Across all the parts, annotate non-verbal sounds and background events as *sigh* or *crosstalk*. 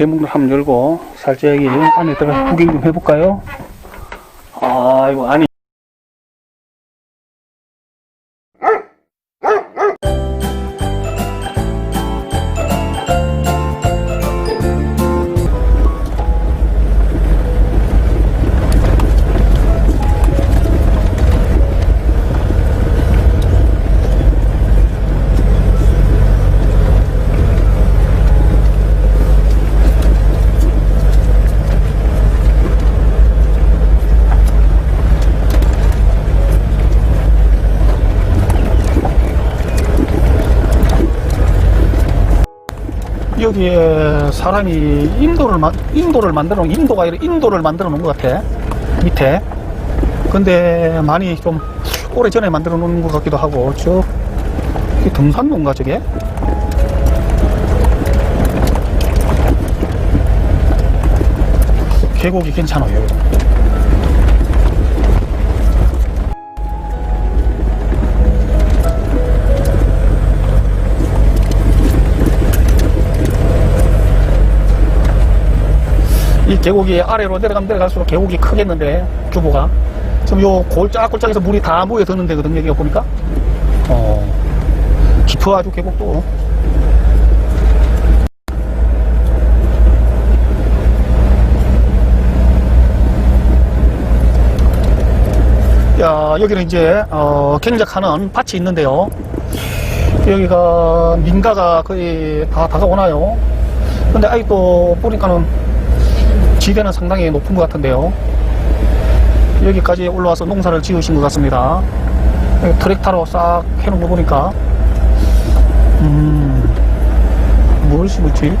대문을 한번 열고 살짝 이 안에 들어가 구경 좀 해볼까요? 아이고 안에 사람이 인도를 만 인도를 만들어 놓은 인도가 아니라 인도를 만들어 놓은 것 같아. 밑에. 근데 많이 좀 오래 전에 만들어 놓은 것 같기도 하고 저 이게 등산로인가 저게? 계곡이 괜찮아요 이 계곡이 아래로 내려가면 내려갈수록 계곡이 크겠는데 규모가? 지금 요 골짝골짝에서 물이 다 모여드는 데거든요 여기가 보니까? 어 깊어 아주 계곡도. 야 여기는 이제 어, 경작하는 밭이 있는데요. 여기가 민가가 거의 다 다가오나요? 근데 아직도 보니까는 지대는 상당히 높은 것 같은데요. 여기까지 올라와서 농사를 지으신 것 같습니다. 트랙타로 싹 해놓은 거 보니까, 음, 뭘 심을지?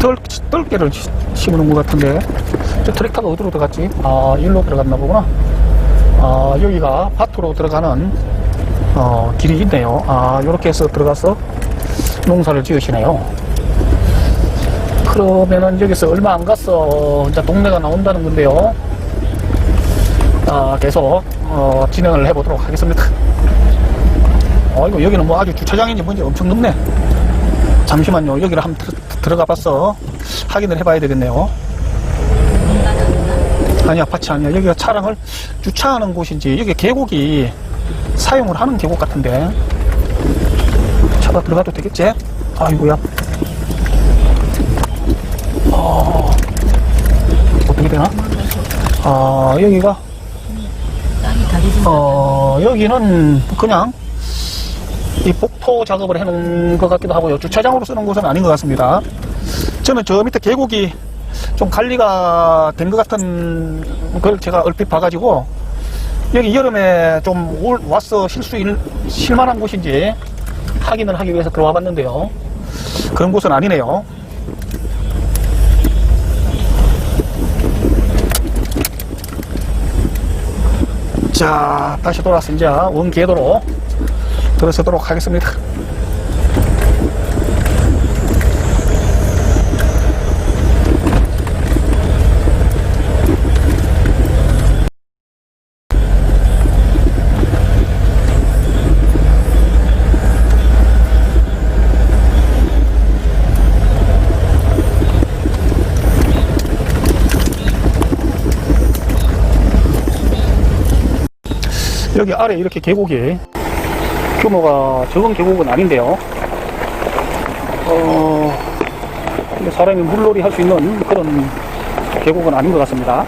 떨, 떨개를 시- 심어놓은 것 같은데, 저 트랙타가 어디로 들어갔지? 아, 일로 들어갔나 보구나. 아, 여기가 밭으로 들어가는, 어, 길이 있네요. 아, 요렇게 해서 들어가서 농사를 지으시네요. 그러면은 여기서 얼마 안 갔어 이제 동네가 나온다는 건데요. 아, 계속 어, 진행을 해보도록 하겠습니다. 어이구 여기는 뭐 아주 주차장인지 뭔지 엄청 높네. 잠시만요. 여기를 한번 들- 들어가 봤어. 확인을 해봐야 되겠네요. 아니 아파트 아니야. 여기가 차량을 주차하는 곳인지 여기 계곡이 사용을 하는 계곡 같은데 차가 들어가도 되겠지? 아이고야. 어, 어떻게 되나? 아, 여기가, 어, 여기는 그냥 이 복토 작업을 해놓은 것 같기도 하고요. 주차장으로 쓰는 곳은 아닌 것 같습니다. 저는 저 밑에 계곡이 좀 관리가 된 것 같은 걸 제가 얼핏 봐가지고 여기 여름에 좀 올- 와서 쉴 수 있는, 쉴만한 곳인지 확인을 하기 위해서 들어와 봤는데요. 그런 곳은 아니네요. 자, 다시 돌아서 이제 원궤도로 들어서도록 하겠습니다. 여기 아래 이렇게 계곡이 규모가 적은 계곡은 아닌데요. 어, 사람이 물놀이 할 수 있는 그런 계곡은 아닌 것 같습니다.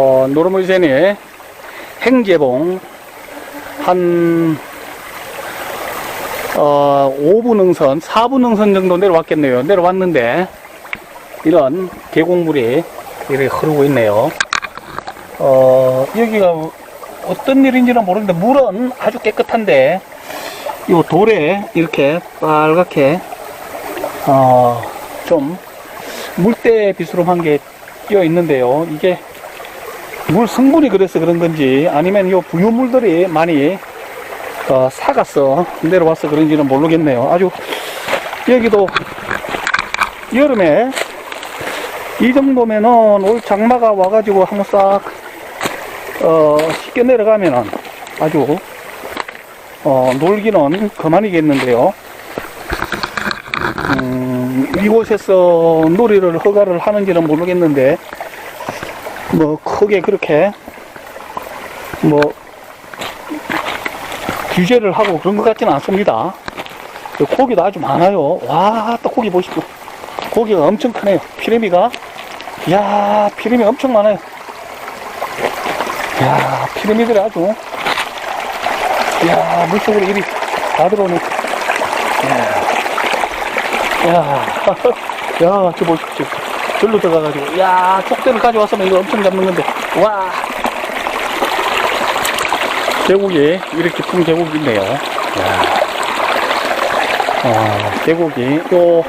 어, 노르물센이 행제봉 한 어, 5분 능선, 4분 능선 정도 내려왔겠네요. 내려왔는데 이런 계곡물이 이렇게 흐르고 있네요. 어, 여기가 어떤 일인지는 모르는데 물은 아주 깨끗한데 이 돌에 이렇게 빨갛게 어, 좀 물때 비스름한 게 끼어 있는데요. 이게 물 성분이 그래서 그런 건지 아니면 이 부유물들이 많이 어, 사갔어 내려와서 그런지는 모르겠네요. 아주 여기도 여름에 이 정도면은 올 장마가 와가지고 한번 싹 어, 쉽게 내려가면은 아주 어, 놀기는 그만이겠는데요. 음, 이곳에서 놀이를 허가를 하는지는 모르겠는데 뭐 크게 그렇게 뭐 규제를 하고 그런 것 같지는 않습니다. 고기도 아주 많아요. 와, 또 고기 보십시오. 고기가 엄청 크네요. 피레미가. 이야, 피레미 엄청 많아요. 이야, 피레미들이 아주. 이야, 물속으로 이리 다 들어오네. 이야, 야, *laughs* 야, 저 보십시오. 절로 들어가가지고. 이야, 쪽대를 가져왔으면 이거 엄청 잡는 건데. 와. 계곡이, 이렇게 깊은 계곡이 있네요. 이야. 어, 계곡이, 또,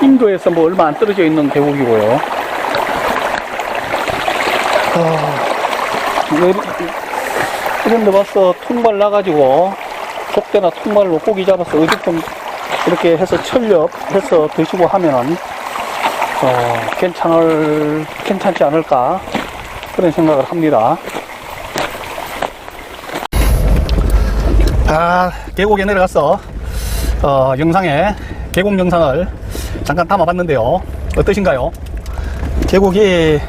인도에서 뭐 얼마 안 떨어져 있는 계곡이고요. 어, 이거 이런 데 봐서 통발 나가지고, 족대나 통발로 고기 잡아서 어디 좀 이렇게 해서 철렵 해서 드시고 하면은, 어, 괜찮을, 괜찮지 않을까. 그런 생각을 합니다. 아, 계곡에 내려가서, 어, 영상에, 계곡 영상을 잠깐 담아봤는데요. 어떠신가요? 계곡이,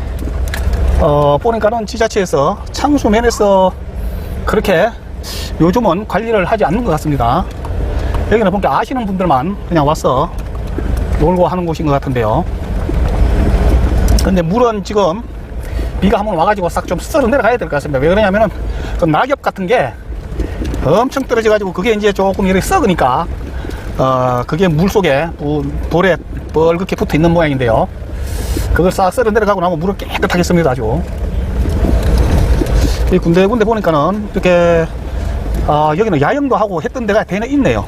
어, 보니까는 지자체에서 창수면에서 그렇게 요즘은 관리를 하지 않는 것 같습니다. 여기는 보니까 아시는 분들만 그냥 와서 놀고 하는 곳인 것 같은데요. 근데 물은 지금 비가 한번 와가지고 싹좀 썰어 내려가야 될 것 같습니다. 왜 그러냐면은 그 낙엽 같은 게 엄청 떨어져가지고 그게 이제 조금 이렇게 썩으니까 어 그게 물 속에 부- 돌에 뻘겋게 붙어 있는 모양인데요. 그걸 싹 썰어 내려가고 나면 물은 깨끗하게 씁니다 아주. 이 군데군데 보니까는 이렇게 아 여기는 야영도 하고 했던 데가 되네 있네요.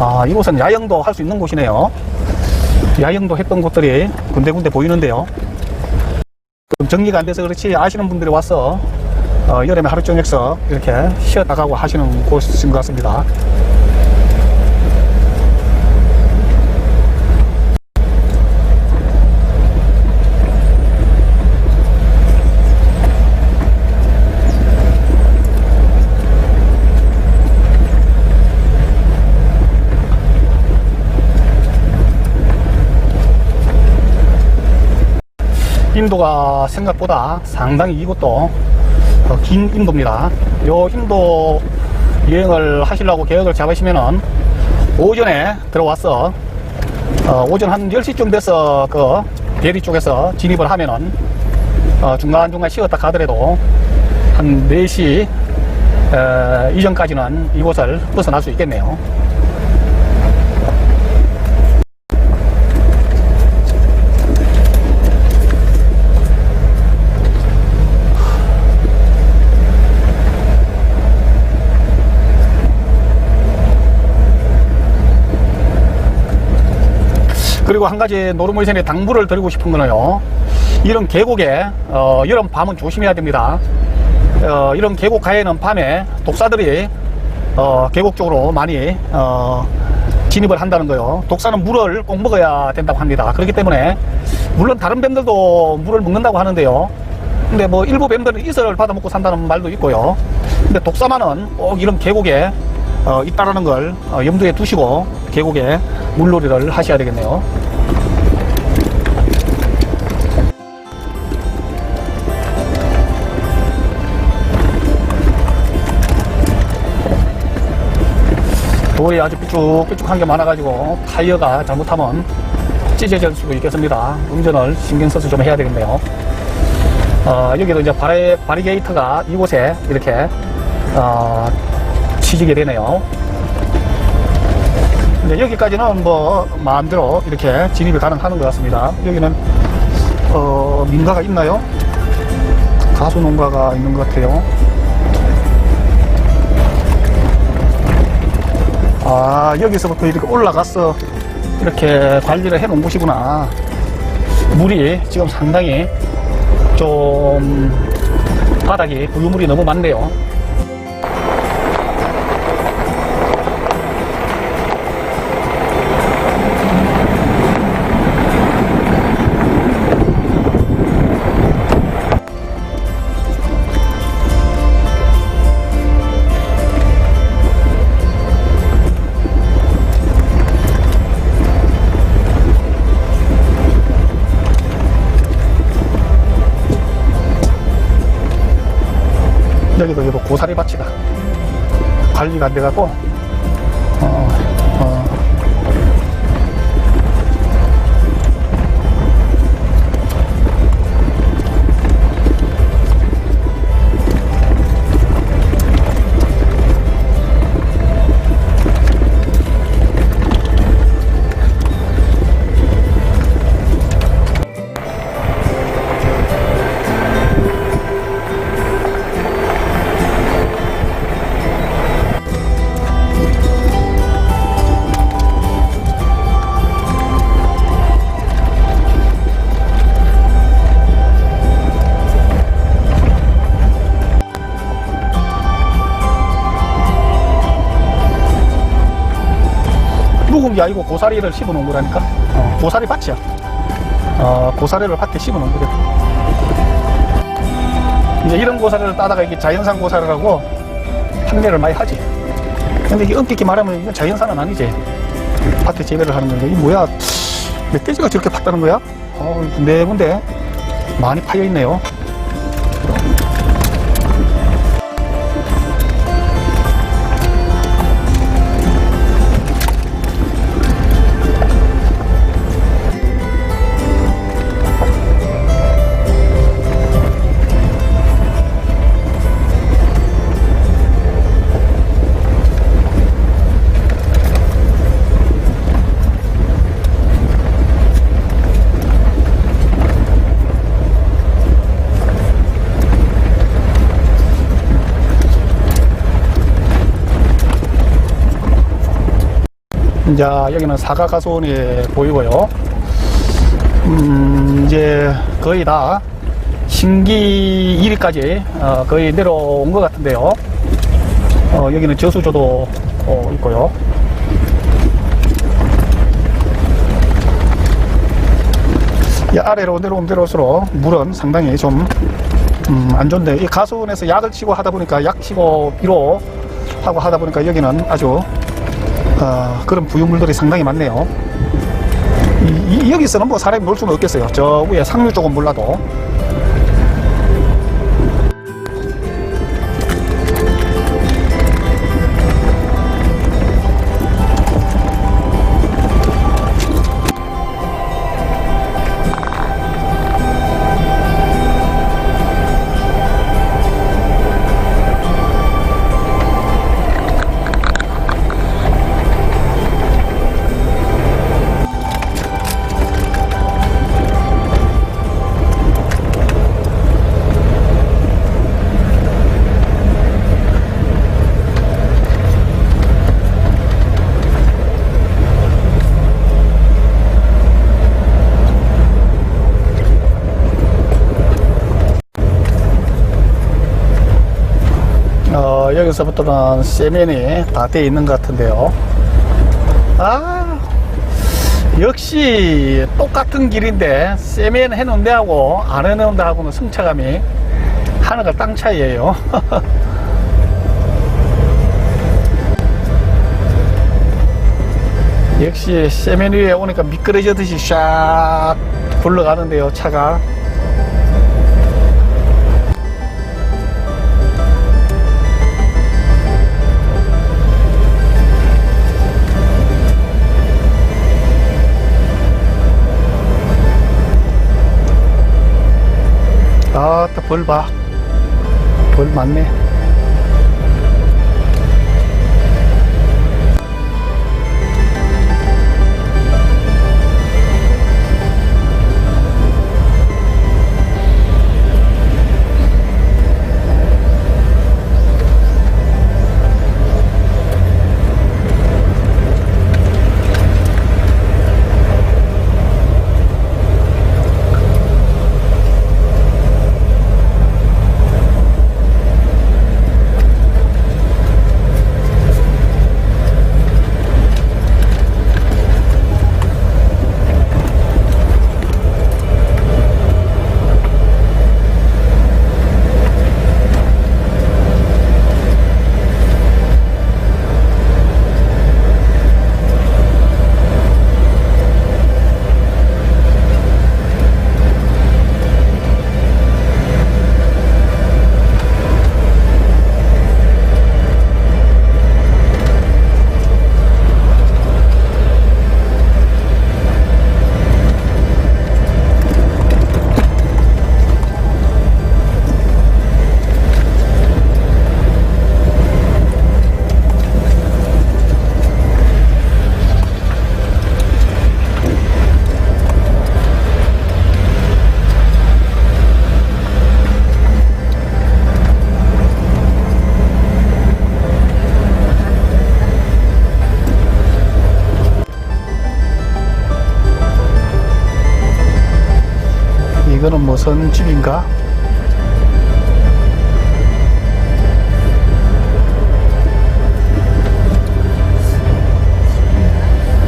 아 이곳은 야영도 할 수 있는 곳이네요. 야영도 했던 곳들이 군데군데 보이는데요. 좀 정리가 안 돼서 그렇지 아시는 분들이 와서 어, 여름에 하루 종일서 이렇게 쉬었다 가고 하시는 곳인 것 같습니다. 인도가 생각보다 상당히 이곳도 어, 긴 인도입니다. 요 인도 여행을 하시려고 계획을 잡으시면은 오전에 들어와서 어, 오전 한 10시쯤 돼서 그 대리 쪽에서 진입을 하면은 어, 중간중간 쉬었다 가더라도 한 4시 에, 이전까지는 이곳을 벗어날 수 있겠네요. 그리고 한 가지 노르모이센에 당부를 드리고 싶은 거는요. 이런 계곡에 어, 여름 밤은 조심해야 됩니다. 어, 이런 계곡 가에는 밤에 독사들이 어, 계곡 쪽으로 많이 어, 진입을 한다는 거요. 독사는 물을 꼭 먹어야 된다고 합니다. 그렇기 때문에 물론 다른 뱀들도 물을 먹는다고 하는데요. 근데 뭐 일부 뱀들은 이슬을 받아 먹고 산다는 말도 있고요. 근데 독사만은 꼭 이런 계곡에 어, 있다라는 걸 어, 염두에 두시고 계곡에 물놀이를 하셔야 되겠네요. 돌이 아주 삐쭉삐쭉한 게 많아가지고 타이어가 잘못하면 찢어질 수도 있겠습니다. 운전을 신경 써서 좀 해야 되겠네요. 어, 여기도 이제 바리, 바리게이트가 이곳에 이렇게 어, 치지게 되네요. 이제 여기까지는 뭐 마음대로 이렇게 진입이 가능하는 것 같습니다. 여기는 어, 민가가 있나요? 가수 농가가 있는 것 같아요. 아 여기서부터 이렇게 올라가서 이렇게 관리를 해 놓은 곳이구나. 물이 지금 상당히 좀 바닥이 부유물이 너무 많네요. 여기도 이거 고사리 밭이다. 관리가 안 돼갖고, 어, 어. 게 아니고 고사리를 심어 놓은 거라니까. 어, 고사리 밭이야. 어, 고사리를 밭에 심어 놓은 거래. 이제 이런 고사리를 따다가 이게 자연산 고사리라고 판매를 많이 하지. 근데 이게 엄격히 말하면 이건 자연산은 아니지. 밭에 재배를 하는 건데, 이 뭐야? 멧돼지가 저렇게 팠다는 거야? 어, 군데군데 많이 파여 있네요. 이제 여기는 사과 가수원이 보이고요. 음, 이제 거의 다 신기 1위까지 어, 거의 내려온 것 같은데요. 어, 여기는 저수조도 어, 있고요. 이 아래로 내려오면 내려올수록 물은 상당히 좀, 음, 안 좋은데, 이 가수원에서 약을 치고 하다 보니까 약 치고 비로 하고 하다 보니까 여기는 아주 어, 그런 부유물들이 상당히 많네요. 이, 이- 여기서는 뭐 사람이 놀 수는 없겠어요. 저 위에 상류 쪽은 몰라도. 여기서부터는 세면이 다 돼 있는 것 같은데요. 아, 역시 똑같은 길인데 세면 해놓은 데하고 안 해놓은 데하고는 승차감이 하나가 땅 차이예요. *laughs* 역시 세면 위에 오니까 미끄러지듯이 샥 굴러가는데요, 차가. 벌 봐. 벌 많네. 무슨 집인가?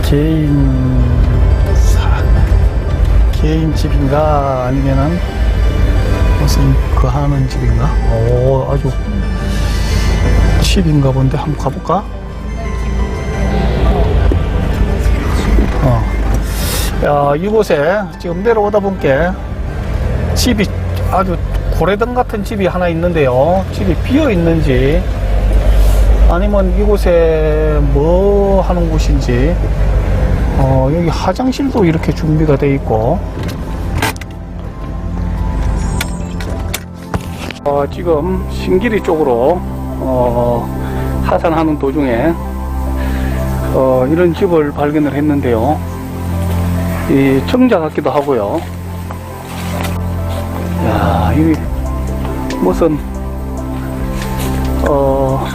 개인 사, 개인 집인가 아니면은 무슨 그 하는 집인가? 오 아주 집인가 본데 한번 가볼까? 어. 야, 이곳에 지금 내려오다 보니까 집이 아주 고래등 같은 집이 하나 있는데요. 집이 비어 있는지 아니면 이곳에 뭐 하는 곳인지 어, 여기 화장실도 이렇게 준비가 돼 있고 어, 지금 신길이 쪽으로 어, 하산하는 도중에 어, 이런 집을 발견을 했는데요. 이 청자 같기도 하고요. 야, 이 무슨 어,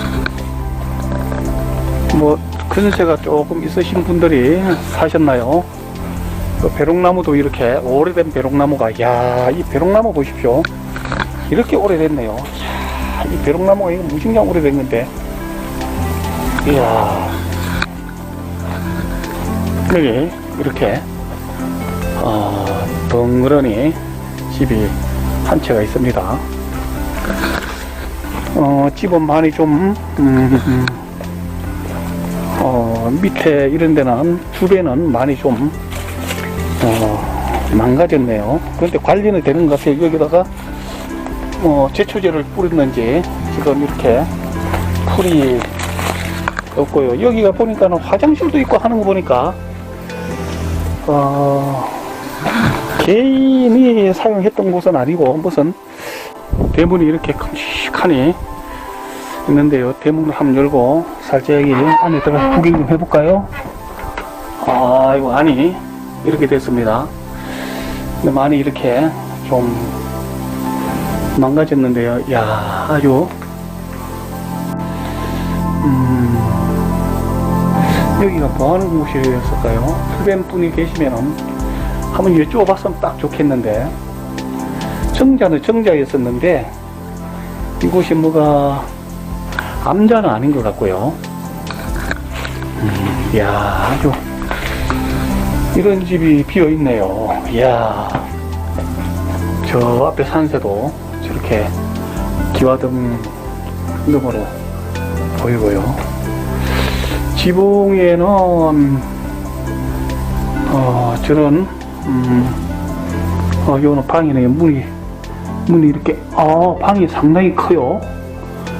뭐 근세가 조금 있으신 분들이 사셨나요? 그 배롱나무도 이렇게 오래된 배롱나무가 야, 이 배롱나무 보십시오. 이렇게 오래됐네요. 야, 이 배롱나무가 이거 무진장 오래된 건데. 이야. 여기 이렇게 어, 덩그러니 집이 한 채가 있습니다. 어, 집은 많이 좀, 음, 어, 밑에 이런 데는 주변은 많이 좀, 어, 망가졌네요. 그런데 관리는 되는 것 같아요. 여기다가, 어, 제초제를 뿌렸는지 지금 이렇게 풀이 없고요. 여기가 보니까는 화장실도 있고 하는 거 보니까, 어, 개인이 사용했던 곳은 아니고 무슨 대문이 이렇게 큼직하니 있는데요. 대문을 한번 열고 살짝이 안에 들어가 구경 좀 해볼까요? 아, 이거 안이 이렇게 됐습니다. 근데 많이 이렇게 좀 망가졌는데요. 야, 아주 음, 여기가 뭐 하는 곳이었을까요? 주변 분이 계시면은 한번 여쭤봤으면 딱 좋겠는데. 정자는 정자였었는데 이곳이 뭐가 암자는 아닌 것 같고요. 음, 이야 아주 이런 집이 비어 있네요. 이야 저 앞에 산새도 저렇게 기와등 너머로 보이고요. 지붕에는 어, 저런 음, 어, 요는 방이네요. 문이, 문이 이렇게, 아, 방이 상당히 커요.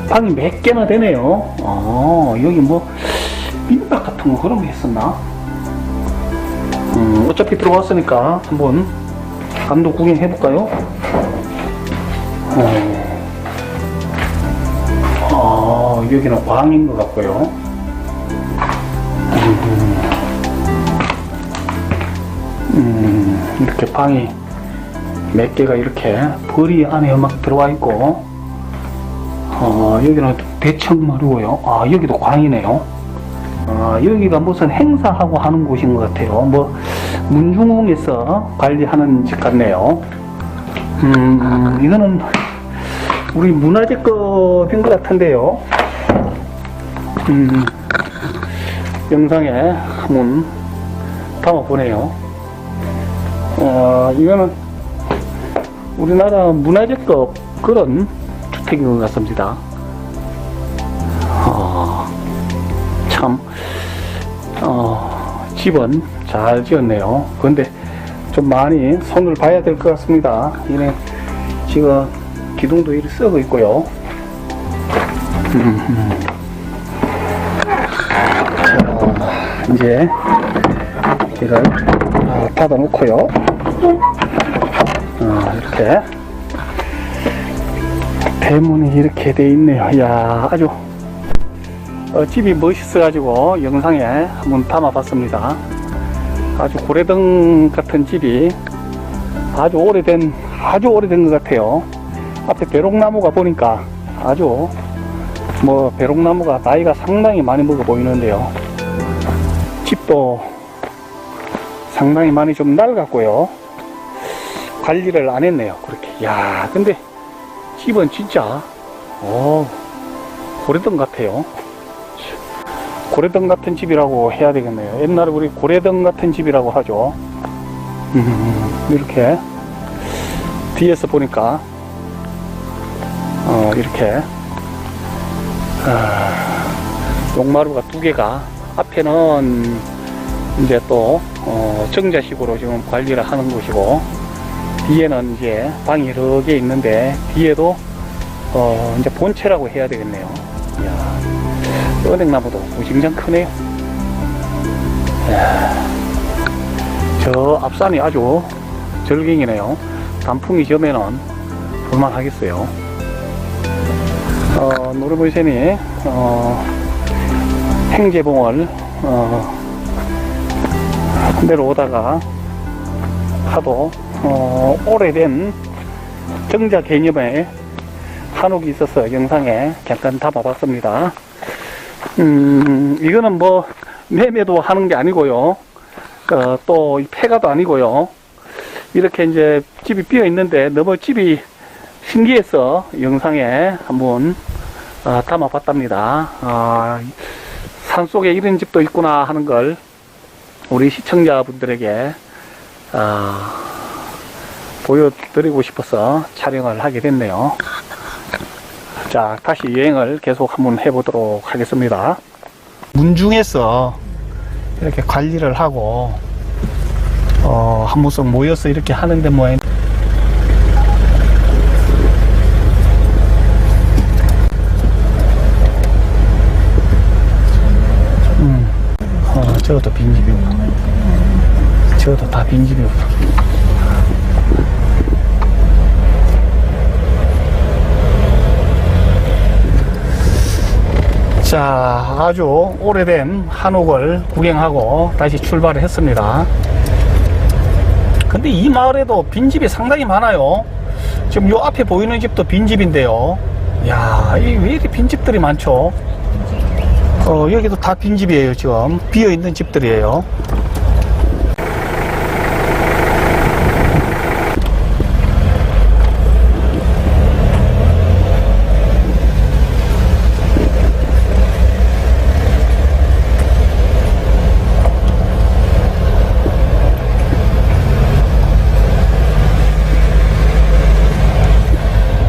방이 몇 개나 되네요. 어, 여기 뭐, 민박 같은 거 그런 게 있었나? 음, 어차피 들어왔으니까 한번 안도 구경해볼까요? 어, 여기는 광인 것 같고요. 음, 이렇게 방이 몇 개가 이렇게 벌이 안에 막 들어와 있고, 어, 여기는 대청마루고요. 아, 여기도 광이네요. 아, 여기가 무슨 행사하고 하는 곳인 것 같아요. 뭐, 문중홍에서 관리하는 집 같네요. 음, 이거는 우리 문화재급인 것 같은데요. 음, 영상에 한번 담아보네요. 어, 이거는 우리나라 문화재급 그런 주택인 것 같습니다. 어, 참, 어, 집은 잘 지었네요. 그런데 좀 많이 손을 봐야 될 것 같습니다. 이네 지금 기둥도 이리 썩어 있고요. 음, 자, 이제 이를 아, 닫아 놓고요. 어, 이렇게 대문이 이렇게 돼 있네요. 이야, 아주 어, 집이 멋있어가지고 영상에 한번 담아봤습니다. 아주 고래등 같은 집이 아주 오래된 아주 오래된 것 같아요. 앞에 배롱나무가 보니까 아주 뭐 배롱나무가 나이가 상당히 많이 먹어 보이는데요. 집도 상당히 많이 좀 낡았고요. 관리를 안 했네요. 그렇게. 야, 근데 집은 진짜 오, 고래등 같아요. 고래등 같은 집이라고 해야 되겠네요. 옛날에 우리 고래등 같은 집이라고 하죠. 음, 이렇게 뒤에서 보니까 어, 이렇게 아, 용마루가 두 개가 앞에는 이제 또 어, 정자식으로 지금 관리를 하는 곳이고 뒤에는 이제 방이 개 있는데 뒤에도 어, 이제 본체라고 해야 되겠네요. 이야. 은행나무도 무진장 크네요. 이야, 저 앞산이 아주 절경이네요. 단풍이 지으면은 볼만하겠어요. 어, 노르보이센이 어, 행제봉을 어, 내려오다가 하도 어, 오래된 정자 개념의 한옥이 있어서 영상에 잠깐 담아봤습니다. 음, 이거는 뭐, 매매도 하는 게 아니고요. 어, 또, 이 폐가도 아니고요. 이렇게 이제 집이 비어 있는데 너무 집이 신기해서 영상에 한번 어, 담아봤답니다. 아, 산 속에 이런 집도 있구나 하는 걸 우리 시청자분들에게 어, 보여드리고 싶어서 촬영을 하게 됐네요. 자, 다시 여행을 계속 한번 해보도록 하겠습니다. 문중에서 이렇게 관리를 하고, 어, 한 모습 모여서 이렇게 하는데 뭐, 어, 저것도 빈집이고, 저것도 다 빈집이고. 자, 아주 오래된 한옥을 구경하고 다시 출발을 했습니다. 근데 이 마을에도 빈집이 상당히 많아요. 지금 요 앞에 보이는 집도 빈집인데요. 야, 이 왜 이렇게 빈집들이 많죠? 어, 여기도 다 빈집이에요, 지금. 비어있는 집들이에요.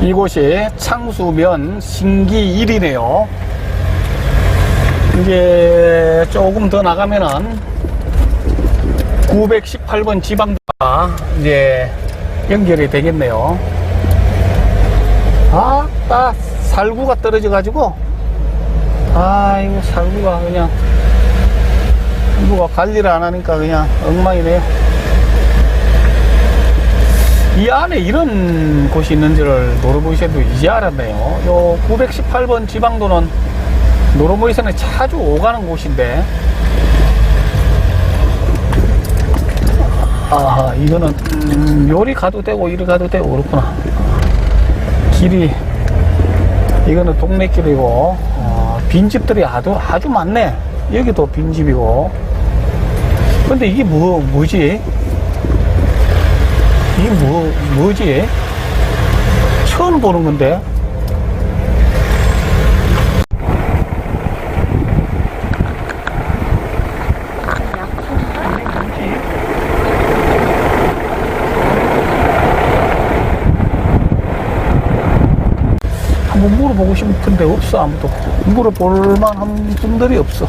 이곳이 창수면 신기 1이네요. 이제 조금 더 나가면은 918번 지방과 이제 연결이 되겠네요. 아, 딱 살구가 떨어져가지고, 아, 이거 살구가 그냥, 누가 관리를 안 하니까 그냥 엉망이네요. 이 안에 이런 곳이 있는 줄을 노르보이에도 이제 알았네요. 요 918번 지방도는 노르보이에는 자주 오가는 곳인데. 아 이거는 음, 요리 가도 되고 이리 가도 되고 그렇구나. 길이 이거는 동네 길이고 어, 빈집들이 아주 아주 많네. 여기도 빈집이고. 근데 이게 뭐 뭐지? 이게 뭐 뭐지? 처음 보는 건데 한번 물어보고 싶은데 없어 아무도 물어볼 만한 분들이 없어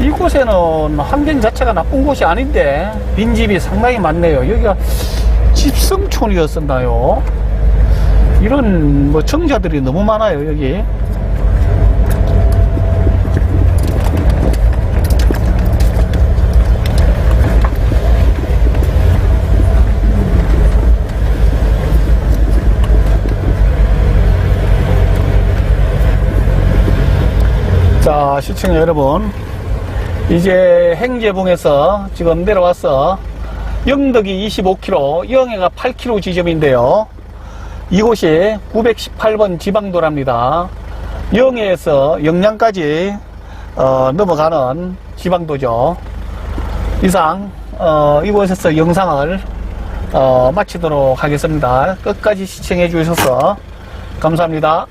이곳에는 환경 자체가 나쁜 곳이 아닌데 빈집이 상당히 많네요. 여기가 집성촌이었었나요? 이런 뭐 청자들이 너무 많아요 여기. 자 시청자 여러분 이제 행제봉에서 지금 내려와서 영덕이 25km, 영해가 8km 지점인데요. 이곳이 918번 지방도랍니다. 영해에서 영양까지 어, 넘어가는 지방도죠. 이상 어, 이곳에서 영상을 어, 마치도록 하겠습니다. 끝까지 시청해 주셔서 감사합니다.